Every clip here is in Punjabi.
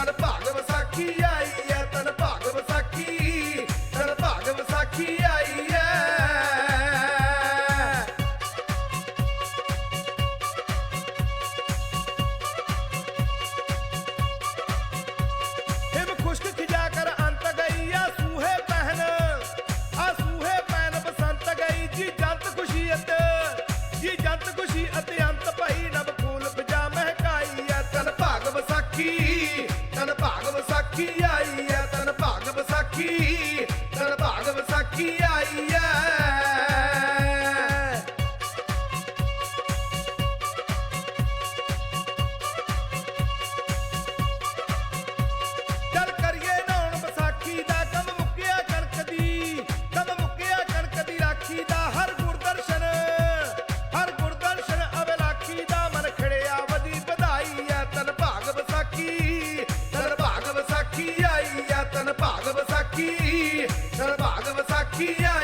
on the box. Yeah.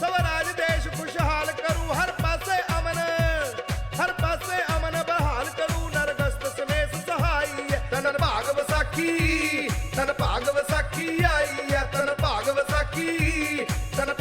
Swaraj ਦੇਸ਼ ਖੁਸ਼ਹਾਲ ਕਰੂ, ਹਰ ਪਾਸੇ ਅਮਨ, ਹਰ ਪਾਸੇ ਅਮਨ ਬਹਾਲ ਕਰੂ, ਨਰਗਸਤ ਸਮੇਤ ਸਹਾਈ ਤਨ ਭਾਗ ਵਸਾਖੀ ਤਨ ਭਾਗ ਵਸਾਖੀ ਆਈ ਤਨ ਭਾਗ ਵਸਾਖੀ ਤਨ